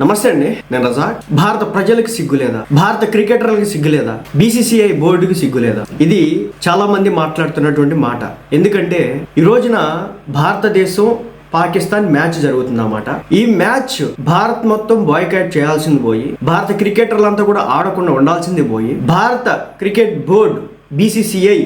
నమస్తే అండి నేను రజాక్ భారత ప్రజలకు సిగ్గులేదా భారత క్రికెటర్లకు సిగ్గులేదా బీసీసీఐ బోర్డుకి సిగ్గులేదా ఇది చాలా మంది మాట్లాడుతున్నటువంటి మాట. ఎందుకంటే ఈ రోజున భారతదేశం పాకిస్తాన్ మ్యాచ్ జరుగుతుందన్నమాట. ఈ మ్యాచ్ భారత్ మొత్తం బాయ్కాట్ చేయాల్సింది పోయి భారత క్రికెటర్లంతా కూడా ఆడకుండా ఉండాల్సింది పోయి భారత క్రికెట్ బోర్డు బీసీసీఐ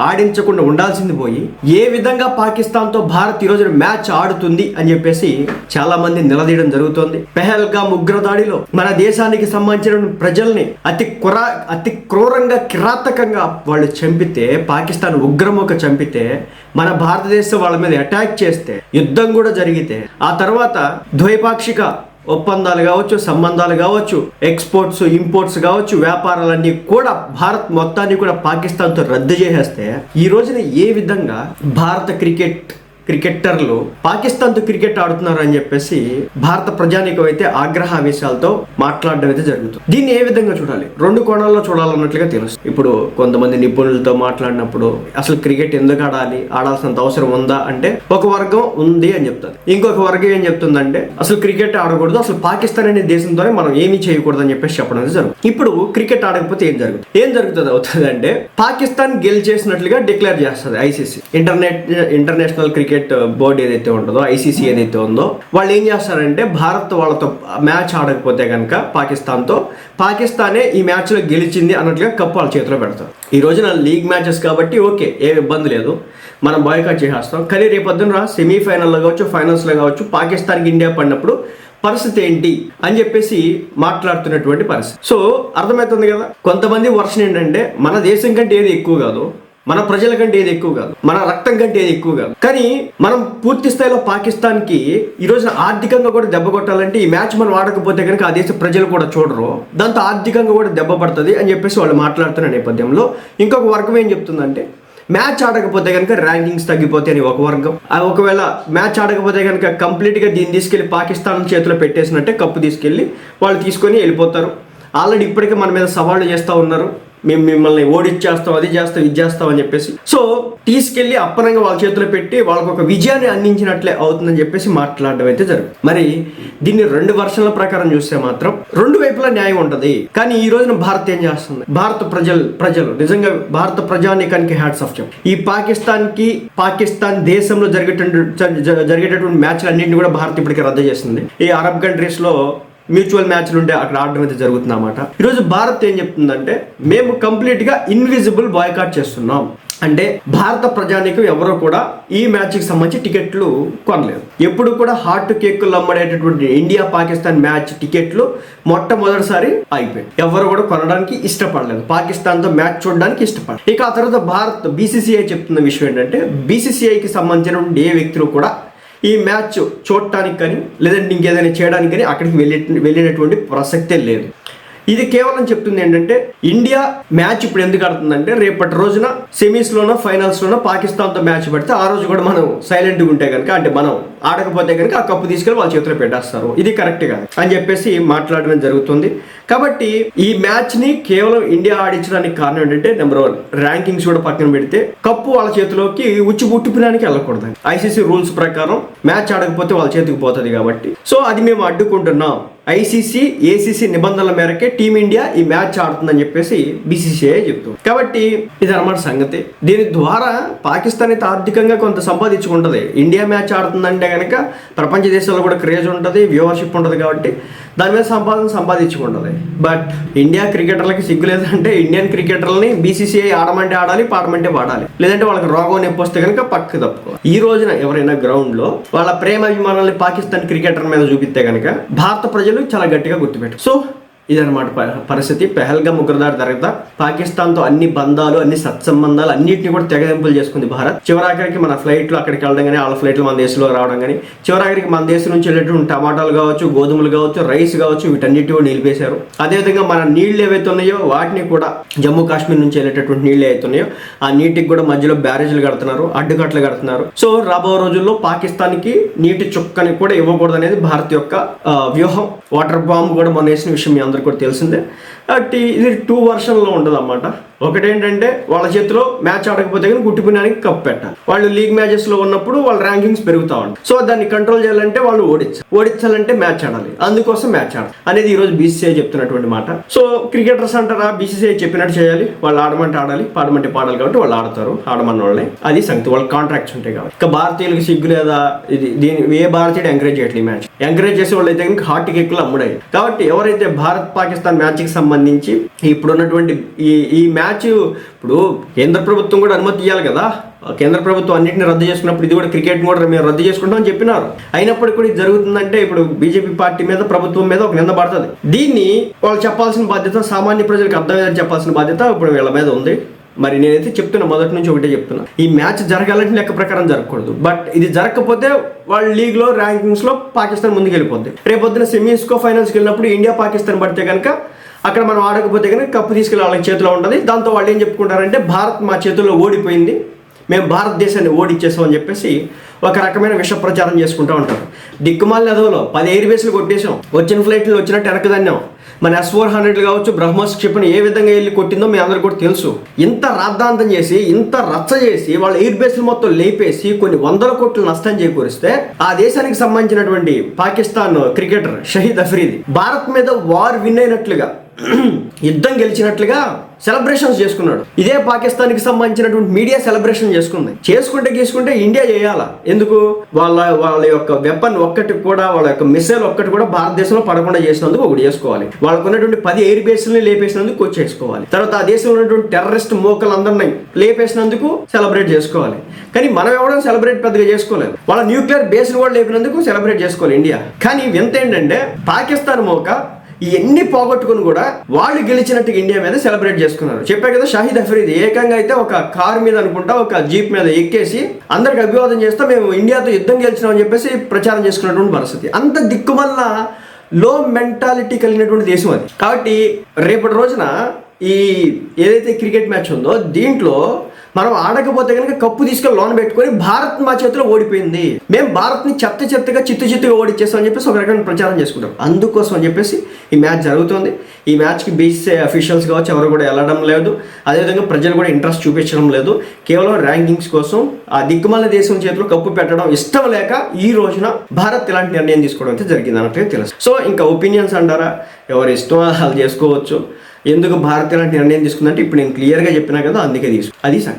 ఆడించకుండా ఉండాల్సింది పోయి ఏ విధంగా పాకిస్తాన్తో భారత్ ఈరోజు మ్యాచ్ ఆడుతుంది అని చెప్పేసి చాలా మంది నిలదీయడం జరుగుతోంది. పెహల్గా ఉగ్రదాడిలో మన దేశానికి సంబంధించిన ప్రజల్ని అతి కురా అతి క్రూరంగా కిరాతకంగా వాళ్ళు చంపితే పాకిస్తాన్ ఉగ్రముఖ చంపితే మన భారతదేశం వాళ్ళ మీద అటాక్ చేస్తే యుద్ధం కూడా జరిగితే ఆ తర్వాత ద్వైపాక్షిక ఒప్పందాలు కావచ్చు సంబంధాలు కావచ్చు ఎక్స్పోర్ట్స్ ఇంపోర్ట్స్ కావచ్చు వ్యాపారాలన్నీ కూడా భారత్ మొత్తాన్ని కూడా పాకిస్తాన్తో రద్దు చేసేస్తే ఈ రోజున ఏ విధంగా భారత క్రికెట్ క్రికెటర్లు పాకిస్తాన్తో క్రికెట్ ఆడుతున్నారు అని చెప్పేసి భారత ప్రజానికం అయితే ఆగ్రహ మాట్లాడడం అయితే జరుగుతుంది. దీన్ని ఏ విధంగా చూడాలి? రెండు కోణాల్లో చూడాలన్నట్లుగా తెలుస్తుంది. ఇప్పుడు కొంతమంది నిపుణులతో మాట్లాడినప్పుడు అసలు క్రికెట్ ఎందుకు ఆడాలి? ఆడాల్సినంత అవసరం ఉందా అంటే ఒక వర్గం ఉంది అని చెప్తుంది ఇంకొక వర్గం ఏం చెప్తుందంటే అసలు క్రికెట్ ఆడకూడదు అసలు పాకిస్తాన్ అనే దేశంతోనే మనం ఏమీ చేయకూడదు అని చెప్పేసి చెప్పడం అనేది జరుగుతుంది. ఇప్పుడు క్రికెట్ ఆడకపోతే ఏం జరుగుతుంది? ఏం జరుగుతుంది అవుతుంది అంటే పాకిస్తాన్ గెలిచేసినట్లుగా డిక్లేర్ చేస్తుంది ICC. Internet international cricket board uh, ఏదైతే ఉంటుందో ఐసీసీ ఏదైతే ఉందో వాళ్ళు ఏం చేస్తారంటే భారత్ వాళ్ళతో మ్యాచ్ ఆడకపోతే కనుక పాకిస్తాన్తో పాకిస్తానే ఈ మ్యాచ్లో గెలిచింది అన్నట్లుగా కప్పు వాళ్ళ చేతిలో పెడతారు. ఈ రోజున లీగ్ మ్యాచెస్ కాబట్టి ఓకే ఏ ఇబ్బంది లేదు. మనం బాయ్కాట్ చేసేస్తాం. కానీ రేపొద్దున సెమీఫైనల్లో కావచ్చు ఫైనల్స్లో కావచ్చు పాకిస్తాన్కి ఇండియా పడినప్పుడు పరిస్థితి ఏంటి అని చెప్పేసి మాట్లాడుతున్నటువంటి పరిస్థితి. సో అర్థమవుతుంది కదా? కొంతమంది వర్షన్ ఏంటంటే మన దేశం కంటే ఏది ఎక్కువ కాదు. మన ప్రజల కంటే ఏది ఎక్కువ కాదు. మన రక్తం కంటే ఏది ఎక్కువ కాదు. కానీ మనం పూర్తి స్థాయిలో పాకిస్తాన్కి ఈ రోజున ఆర్థికంగా కూడా దెబ్బ కొట్టాలంటే ఈ మ్యాచ్ మనం ఆడకపోతే కనుక ఆ దేశ ప్రజలు కూడా చూడరు. దాంతో ఆర్థికంగా కూడా దెబ్బ పడుతుంది అని చెప్పేసి వాళ్ళు మాట్లాడుతున్న నేపథ్యంలో ఇంకొక వర్గం ఏం చెప్తుందంటే మ్యాచ్ ఆడకపోతే కనుక ర్యాంకింగ్స్ తగ్గిపోతాయి అని ఒక వర్గం. ఆ ఒకవేళ మ్యాచ్ ఆడకపోతే కనుక కంప్లీట్గా దీన్ని తీసుకెళ్ళి పాకిస్తాన్ చేతిలో పెట్టేసినట్టే కప్పు తీసుకెళ్ళి వాళ్ళు తీసుకొని వెళ్ళిపోతారు. ఆల్రెడీ ఇప్పటికే మన మీద సవాళ్ళు చేస్తూ ఉన్నారు. మేము మిమ్మల్ని ఓడిచ్చేస్తాం అది చేస్తాం ఇది చేస్తాం అని చెప్పేసి. సో తీసుకెళ్ళి అప్పనంగా వాళ్ళ చేతిలో పెట్టి వాళ్ళకు ఒక విజయాన్ని అందించినట్లే అవుతుందని చెప్పేసి మాట్లాడడం అయితే జరుగుతుంది. మరి దీన్ని రెండు వర్షాల ప్రకారం చూస్తే మాత్రం రెండు వైపులా న్యాయం ఉంటది. కానీ ఈ రోజున భారత్ ఏం చేస్తుంది? భారత ప్రజలు ప్రజలు నిజంగా భారత ప్రజానీకానికి హ్యాట్స్ ఆఫ్ చెప్పు. ఈ పాకిస్తాన్కి పాకిస్తాన్ దేశంలో జరిగేటువంటి జరిగేటటువంటి మ్యాచ్లు అన్నింటినీ కూడా భారత్ ఇప్పటికే రద్దు చేసింది. ఈ అరబ్ కంట్రీస్లో మ్యూచువల్ మ్యాచ్లు ఉంటే అక్కడ ఆడడం అయితే జరుగుతుంది అనమాట ఈరోజు భారత్ ఏం చెప్తుందంటే మేము కంప్లీట్గా ఇన్విజిబుల్ బాయ్కాట్ చేస్తున్నాం. అంటే భారత ప్రజానికి ఎవరో కూడా ఈ మ్యాచ్కి సంబంధించి టికెట్లు కొనలేదు. ఎప్పుడు కూడా హాట్ కేకులు అమ్మడేటటువంటి ఇండియా పాకిస్తాన్ మ్యాచ్ టికెట్లు మొట్టమొదటిసారి అయిపోయాయి ఎవరు కూడా కొనడానికి ఇష్టపడలేదు. పాకిస్తాన్తో మ్యాచ్ చూడడానికి ఇష్టపడలేదు. ఇక ఆ తర్వాత భారత్ బీసీసీఐ చెప్తున్న విషయం ఏంటంటే బీసీసీఐకి సంబంధించిన ఏ వ్యక్తులు కూడా ఈ మ్యాచ్ చూడటానికి కానీ లేదంటే ఇంకేదైనా చేయడానికి కానీ అక్కడికి వెళ్ళి వెళ్ళినటువంటి ప్రసక్తే లేదు. ఇది కేవలం చెప్తుంది ఏంటంటే ఇండియా మ్యాచ్ ఇప్పుడు ఎందుకు ఆడుతుందంటే రేపటి రోజున సెమీస్లోనో పాకిస్తాన్ పాకిస్తాన్తో మ్యాచ్ పెడితే ఆ రోజు కూడా మనం సైలెంట్గా ఉంటే కనుక అంటే మనం ఆడకపోతే కనుక ఆ కప్పు తీసుకెళ్ళి వాళ్ళ చేతిలో పెట్టేస్తారు. ఇది కరెక్ట్ కాదు. అని చెప్పేసి మాట్లాడడం జరుగుతుంది. కాబట్టి ఈ మ్యాచ్ని కేవలం ఇండియా ఆడించడానికి కారణం ఏంటంటే నెంబర్ వన్ ర్యాంకింగ్స్ కూడా పక్కన పెడితే కప్పు వాళ్ళ చేతిలోకి ఉచ్చి పుట్టిపడానికి వెళ్ళకూడదు ఐసీసీ రూల్స్ ప్రకారం మ్యాచ్ ఆడకపోతే వాళ్ళ చేతికి పోతుంది కాబట్టి. సో అది మేము అడ్డుకుంటున్నాం. ఐసీసీ ఏసీసీ నిబంధనల మేరకే టీమిండియా ఈ మ్యాచ్ ఆడుతుందని చెప్పేసి బీసీసీఐ చెప్తుంది కాబట్టి ఇది అన్నమాట సంగతి. దీని ద్వారా పాకిస్తాన్ అయితే ఆర్థికంగా కొంత సంపాదించుకుంటది. ఇండియా మ్యాచ్ ఆడుతుందంటే కనుక ప్రపంచ దేశాల్లో కూడా క్రేజ్ ఉంటుంది వ్యూవర్షిప్ ఉంటుంది కాబట్టి దాని మీద సంపాదన సంపాదించుకుంటుంది. బట్ ఇండియా క్రికెటర్లకి సిగ్గు లేదంటే ఇండియన్ క్రికెటర్లని బీసీసీఐ ఆడమంటే ఆడాలి పాడమంటే పాడాలి. లేదంటే వాళ్ళకి రోగం నొప్పి వస్తే కనుక పక్కకు తప్పుకోవాలి. ఈ రోజున ఎవరైనా గ్రౌండ్లో వాళ్ళ ప్రేమ అభిమానాన్ని పాకిస్తాన్ క్రికెటర్ మీద చూపిస్తే కనుక భారత ప్రజలు చాలా గట్టిగా గుర్తుపెట్టు సో ఇదనమాట పరిస్థితి. పెహల్గా ముగ్గురుదారి తర్వాత పాకిస్తాన్తో అన్ని బంధాలు అన్ని సత్సంబంధాలు అన్నింటినీ కూడా తెగదింపులు చేసుకుంది భారత్. చివరాఖరికి మన ఫ్లైట్లు అక్కడికి వెళ్ళడం కానీ వాళ్ళ ఫ్లైట్లు మన దేశంలో రావడం కానీ చివరాఖరికి మన దేశం నుంచి వెళ్ళేటువంటి టమాటాలు కావచ్చు గోధుమలు కావచ్చు రైస్ కావచ్చు వీటన్నిటి కూడా నిలిపేశారు. అదేవిధంగా మన నీళ్ళు ఏవైతే ఉన్నాయో వాటిని కూడా జమ్మూ కాశ్మీర్ నుంచి వెళ్ళేటటువంటి నీళ్ళు ఏవైతే ఉన్నాయో ఆ నీటికి కూడా మధ్యలో బ్యారేజీలు కడుతున్నారు అడ్డుకట్లు కడుతున్నారు. సో రాబో రోజుల్లో పాకిస్తాన్కి నీటి చుక్కని కూడా ఇవ్వకూడదు అనేది భారత్ యొక్క వ్యూహం. వాటర్ బాంబ్ కూడా మొన్న వేసిన విషయం మీ అందరికీ కూడా తెలిసిందే. కాబట్టి ఇది టూ వర్షన్లో ఉండదు అన్నమాట ఒకటేంటంటే వాళ్ళ చేతిలో మ్యాచ్ ఆడకపోతే కానీ గుట్టిపోయినానికి కప్పు పెట్టాలి. వాళ్ళు లీగ్ మ్యాచెస్లో ఉన్నప్పుడు వాళ్ళ ర్యాంకింగ్స్ పెరుగుతా ఉంటాయి. సో దాన్ని కంట్రోల్ చేయాలంటే వాళ్ళు ఓడించాలి. ఓడించాలంటే మ్యాచ్ ఆడాలి. అందుకోసం మ్యాచ్ ఆడాలి. అనేది ఈ రోజు బీసీసీఐ చెప్తున్నటువంటి మాట. సో క్రికెటర్స్ అంటారా? బీసీసీఐ చెప్పినట్టు చేయాలి. వాళ్ళు ఆడమంటే ఆడాలి. పాడమంటే పాడాలి కాబట్టి వాళ్ళు ఆడతారు. ఆడమన్న వాళ్ళని అది సంగతి. వాళ్ళ కాంట్రాక్ట్స్ ఉంటాయి కాబట్టి. ఇక భారతీయులకు సిగ్గు లేదా? ఇది దీని ఏ భారతీయుడు ఎంకరేజ్ చేయట్లేదు మ్యాచ్. ఎంకరేజ్ చేసే వాళ్ళు అయితే కనుక హార్ట్ కేక్లు అమ్ముడాయి కాబట్టి ఎవరైతే భారత్ పాకిస్తాన్ మ్యాచ్కి సంబంధించి ఇప్పుడున్నటువంటి ఈ ఈ మ్యాచ్ ఇప్పుడు కేంద్ర ప్రభుత్వం కూడా అనుమతి ఇవ్వాలి కదా. కేంద్ర ప్రభుత్వం అన్నింటిని రద్దు చేసుకున్నప్పుడు ఇది కూడా క్రికెట్ కూడా మేము రద్దు చేసుకుంటామని చెప్పినారు. అయినప్పటికీ కూడా ఇది జరుగుతుందంటే ఇప్పుడు బీజేపీ పార్టీ మీద ప్రభుత్వం మీద ఒక నింద పడుతుంది. దీన్ని వాళ్ళు చెప్పాల్సిన బాధ్యత సామాన్య ప్రజలకు అర్థమయ్యేది చెప్పాల్సిన బాధ్యత ఇప్పుడు వీళ్ళ మీద ఉంది. మరి నేనైతే చెప్తున్నా మొదటి నుంచి ఒకటే చెప్తున్నా. ఈ మ్యాచ్ జరగాలంటే లెక్క ప్రకారం జరగకూడదు. బట్ ఇది జరగకపోతే వాళ్ళ లీగ్లో ర్యాంకింగ్స్లో పాకిస్తాన్ ముందుకు వెళ్ళిపోద్ది రేపొద్దున సెమీస్కో ఫైనల్స్కి వెళ్ళినప్పుడు ఇండియా పాకిస్తాన్ పడితే కనుక అక్కడ మనం ఆడకపోతే కనుక కప్పు తీసుకెళ్ళి వాళ్ళ చేతిలో ఉంటుంది. దాంతో వాళ్ళు ఏం చెప్పుకుంటారంటే భారత్ మా చేతుల్లో ఓడిపోయింది. మేము భారతదేశాన్ని ఓడిచ్చేసామని చెప్పేసి ఒక రకమైన విష ప్రచారం చేసుకుంటూ ఉంటారు. దిక్కుమాల నదువులో పది ఎయిర్ బేస్లు కొట్టేసాం వచ్చిన ఫ్లైట్లు వచ్చినట్టు వెనకదన్నాం మన ఎస్ ఫోర్ హండ్రెడ్ కావచ్చు బ్రహ్మోస్ క్షిపణి ఏ విధంగా వెళ్ళి కొట్టిందో మీ అందరికీ కూడా తెలుసు. ఇంత రాద్ధాంతం చేసి ఇంత రచ్చ చేసి వాళ్ళ ఎయిర్ బేస్లు మొత్తం లేపేసి కొన్ని వందల కోట్లు నష్టం చేకూరిస్తే ఆ దేశానికి సంబంధించినటువంటి పాకిస్తాన్ క్రికెటర్ షహీద్ అఫ్రీది భారత్ మీద వార్ విన్ అయినట్లుగా యుద్ధం గెలిచినట్లుగా సెలబ్రేషన్స్ చేసుకున్నాడు. ఇదే పాకిస్తాన్కి సంబంధించినటువంటి మీడియా సెలబ్రేషన్ చేసుకుంది. చేసుకుంటే గీసుకుంటే ఇండియా చేయాలా? ఎందుకు? వాళ్ళ వాళ్ళ యొక్క వెపన్ ఒక్కటి కూడా వాళ్ళ యొక్క మిసైల్ ఒక్కటి కూడా భారతదేశంలో పడకుండా చేసినందుకు ఒకటి చేసుకోవాలి. వాళ్ళకు ఉన్నటువంటి పది ఎయిర్ బేస్లని లేపేసినందుకు చేసుకోవాలి. తర్వాత ఆ దేశంలో ఉన్నటువంటి టెర్రరిస్ట్ మోకలందరినీ లేపేసినందుకు సెలబ్రేట్ చేసుకోవాలి. కానీ మనం ఎవడం సెలబ్రేట్ పెద్దగా చేసుకోలేదు. వాళ్ళ న్యూక్లియర్ బేస్ కూడా లేపినందుకు సెలబ్రేట్ చేసుకోవాలి ఇండియా కానీ వింత ఏంటంటే పాకిస్తాన్ మోక ఇవన్నీ పోగొట్టుకుని కూడా వాళ్ళు గెలిచినట్టుగా ఇండియా మీద సెలబ్రేట్ చేసుకున్నారు. చెప్పా కదా షాహిద్ అఫ్రీది ఏకంగా అయితే ఒక కార్ మీద అనుకుంటా ఒక జీప్ మీద ఎక్కేసి అందరికి అభివాదం చేస్తా మేము ఇండియాతో యుద్ధం గెలిచినామని చెప్పేసి ప్రచారం చేసుకున్నటువంటి పరిస్థితి. అంత దిక్కుమల్ల లో మెంటాలిటీ కలిగినటువంటి దేశం అది. కాబట్టి రేపటి రోజున ఈ ఏదైతే క్రికెట్ మ్యాచ్ ఉందో దీంట్లో మనం ఆడకపోతే కనుక కప్పు తీసుకెళ్ళి లోన్ పెట్టుకొని భారత్ మా చేతిలో ఓడిపోయింది. మేము భారత్ని చెత్త చెత్తగా చిత్తు చిత్తుగా ఓడిచ్చేస్తామని చెప్పేసి ఒక రకమైన ప్రచారం చేసుకుంటాం. అందుకోసం అని చెప్పేసి ఈ మ్యాచ్ జరుగుతుంది. ఈ మ్యాచ్కి బీసీసీ అఫీషియల్స్ కావచ్చు ఎవరు కూడా వెళ్ళడం లేదు. అదేవిధంగా ప్రజలు కూడా ఇంట్రెస్ట్ చూపించడం లేదు. కేవలం ర్యాంకింగ్స్ కోసం ఆ దిక్కుమల దేశం చేతిలో కప్పు పెట్టడం ఇష్టం లేక ఈ రోజున భారత్ ఇలాంటి నిర్ణయం తీసుకోవడం అయితే జరిగింది అన్నట్టుగా తెలుసు. సో ఇంకా ఒపీనియన్స్ అంటారా? ఎవరు ఇష్టం వాళ్ళు చేసుకోవచ్చు. ఎందుకు భారత్ ఇలాంటి నిర్ణయం తీసుకుందంటే ఇప్పుడు నేను క్లియర్గా చెప్పినా కదా అందుకే తీసుకు అది సార్